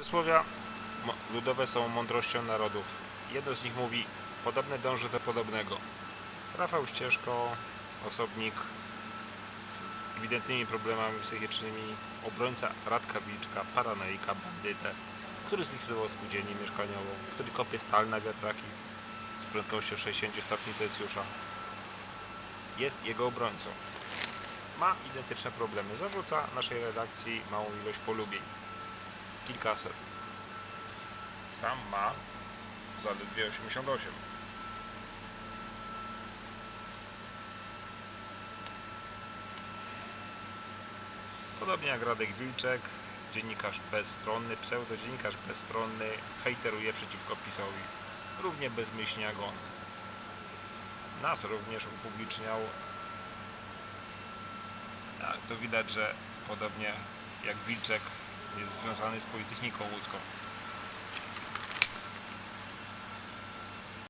Przysłowia ludowe są mądrością narodów. Jedno z nich mówi, podobne dąży do podobnego. Rafał Ścieżko, osobnik z ewidentnymi problemami psychicznymi, obrońca Radka Wilczka, paranoika, bandytę, który zlikwidował spółdzielnię mieszkaniową, który kopie stal na wiatraki z prędkością 60 stopni Celsjusza. Jest jego obrońcą. Ma identyczne problemy. Zarzuca naszej redakcji małą ilość polubień kilkaset. Sam ma zaledwie 88. Podobnie jak Radek Wilczek, dziennikarz bezstronny, pseudodziennikarz bezstronny, hejteruje przeciwko PiSowi. Równie bezmyślnie jak on. Nas również upubliczniał. Tak, to widać, że podobnie jak Wilczek jest związany z Politechniką Łódzką.